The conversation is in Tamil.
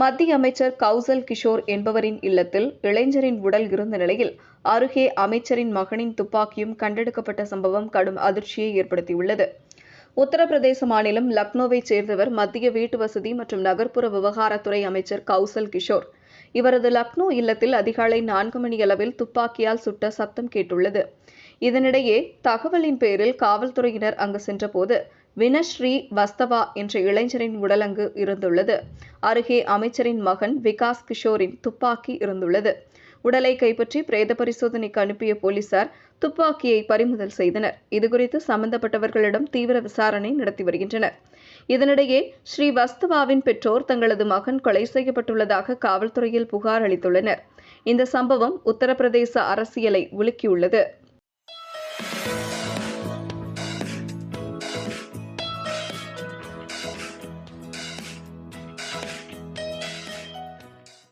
மத்திய அமைச்சர் கௌசல் கிஷோர் என்பவரின் இல்லத்தில் இளைஞரின் உடல் இருந்த நிலையில் அருகே அமைச்சரின் மகனின் துப்பாக்கியும் கண்டெடுக்கப்பட்ட சம்பவம் கடும் அதிர்ச்சியை ஏற்படுத்தியுள்ளது. உத்தரப்பிரதேச மாநிலம் லக்னோவைச் சேர்ந்தவர் மத்திய வீட்டு வசதி மற்றும் நகர்ப்புற விவகாரத்துறை அமைச்சர் கௌசல் கிஷோர். இவரது லக்னோ இல்லத்தில் அதிகாலை நான்கு மணி அளவில் துப்பாக்கியால் சுட்ட சத்தம் கேட்டுள்ளது. இதனிடையே தகவலின் பேரில் காவல்துறையினர் அங்கு சென்றபோது வினஸ்ரீ வஸ்தவா என்ற இளைஞரின் உடல் அங்கு இருந்துள்ளது. அருகே அமைச்சரின் மகன் விகாஸ் கிஷோரின் துப்பாக்கி இருந்துள்ளது. உடலை கைப்பற்றி பிரேத பரிசோதனைக்கு அனுப்பிய போலீசார் துப்பாக்கியை பறிமுதல் செய்தனர். இதுகுறித்து சம்பந்தப்பட்டவர்களிடம் தீவிர விசாரணை நடத்தி வருகின்றனர். இதனிடையே ஸ்ரீ வஸ்தவாவின் பெற்றோர் தங்களது மகன் கொலை செய்யப்பட்டுள்ளதாக காவல்துறையில் புகார் அளித்துள்ளனர். இந்த சம்பவம் உத்தரப்பிரதேச அரசியலை உலுக்கியுள்ளது.